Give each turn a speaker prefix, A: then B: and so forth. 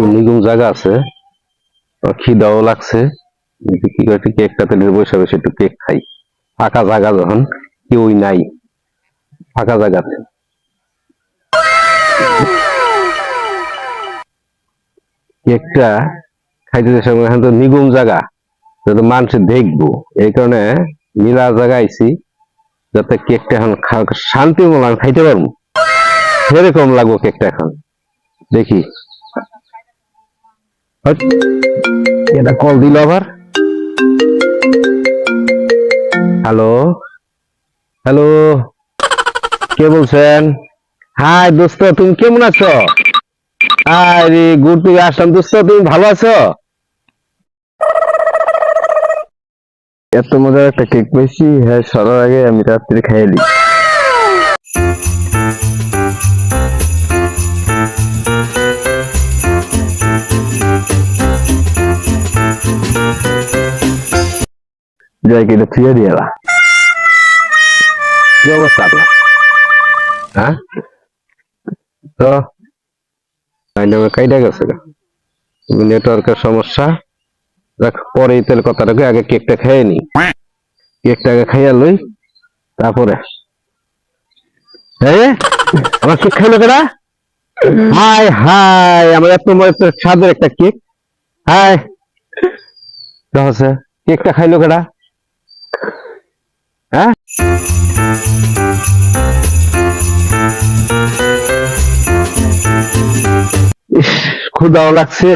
A: একটু নিগুম জায়গা আছে। খিদাও লাগছে। কি করে একটু কেকটা তেলে বসে বসে একটু কেক খাই। ফাঁকা জায়গা যখন, কেউই নাই। ফাঁকা জায়গাতে। কেকটা খাইতে সময় এখন তো নিগুম জায়গা যাতে মানুষ দেখব। এই কারণে নীলা জায়গা আইছি, যাতে কেকটা এখন শান্তি আমি খাইতে পারব। সেরকম লাগবো কেকটা এখন। দেখি। এটা কল দিল আবার। হ্যালো হ্যালো কে বলছেন? হাই দোস্ত, তুমি কেমন আছো? আরে গুড থেকে আসলাম। দোস্ত, তুমি ভালো আছো?
B: এত মজার একটা কেক পেয়েছি। হ্যাঁ সরার আগে আমি রাত্রে খাইয়ে দিই। যাই কেটে থুয়ে দিয়ে এলা।
A: কি অবস্থা আপনার হ্যাঁ তো লাইনটা কাইটা গেছে নেটওয়ার্কের সমস্যা দেখ পরে তেল আগে কেকটা খেয়ে নি কেকটা আগে খাইয়া লই তারপরে হ্যাঁ আমার কেক খাইলো কেনা হাই হাই আমার এত স্বাদের একটা কেক হাই কেকটা খাইলো কেনা ইস, ক্ষুধাও লাগছে।